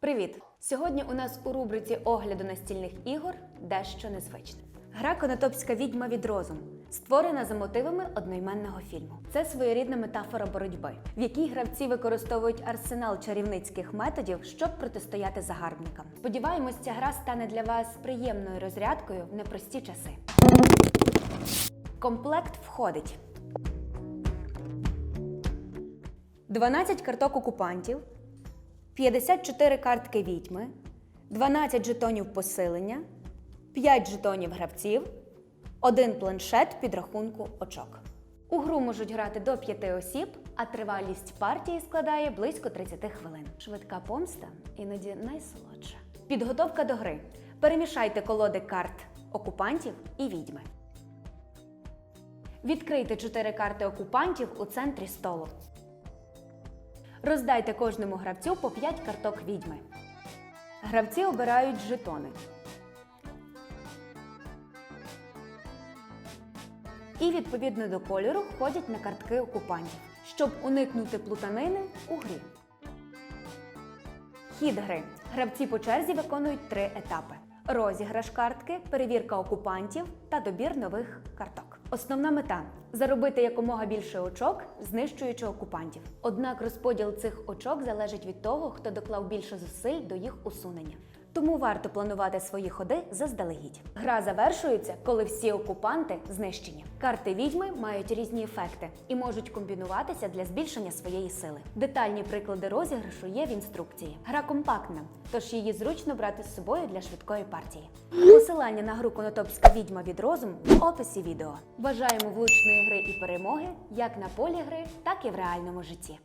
Привіт! Сьогодні у нас у рубриці огляду настільних ігор дещо незвичне. Гра Конотопська відьма від розуму створена за мотивами одноіменного фільму. Це своєрідна метафора боротьби, в якій гравці використовують арсенал чарівницьких методів, щоб протистояти загарбникам. Сподіваємось, ця гра стане для вас приємною розрядкою в непрості часи. Комплект входить 12 карток окупантів, 54 картки відьми, 12 жетонів посилення, 5 жетонів гравців, один планшет підрахунку очок. У гру можуть грати до 5 осіб, а тривалість партії складає близько 30 хвилин. Швидка помста іноді найсолодша. Підготовка до гри. Перемішайте колоди карт окупантів і відьми. Відкрийте 4 карти окупантів у центрі столу. Роздайте кожному гравцю по 5 карток відьми. Гравці обирають жетони. І відповідно до кольору входять на картки окупантів, щоб уникнути плутанини у грі. Хід гри. Гравці по черзі виконують три етапи: розіграш картки, перевірка окупантів та добір нових карток. Основна мета заробити якомога більше очок, знищуючи окупантів. Однак розподіл цих очок залежить від того, хто доклав більше зусиль до їх усунення. Тому варто планувати свої ходи заздалегідь. Гра завершується, коли всі окупанти знищені. Карти відьми мають різні ефекти і можуть комбінуватися для збільшення своєї сили. Детальні приклади розіграшу є в інструкції. Гра компактна, тож її зручно брати з собою для швидкої партії. Посилання на гру Конотопська відьма від розуму в описі відео. Бажаємо влучної гри і перемоги як на полі гри, так і в реальному житті.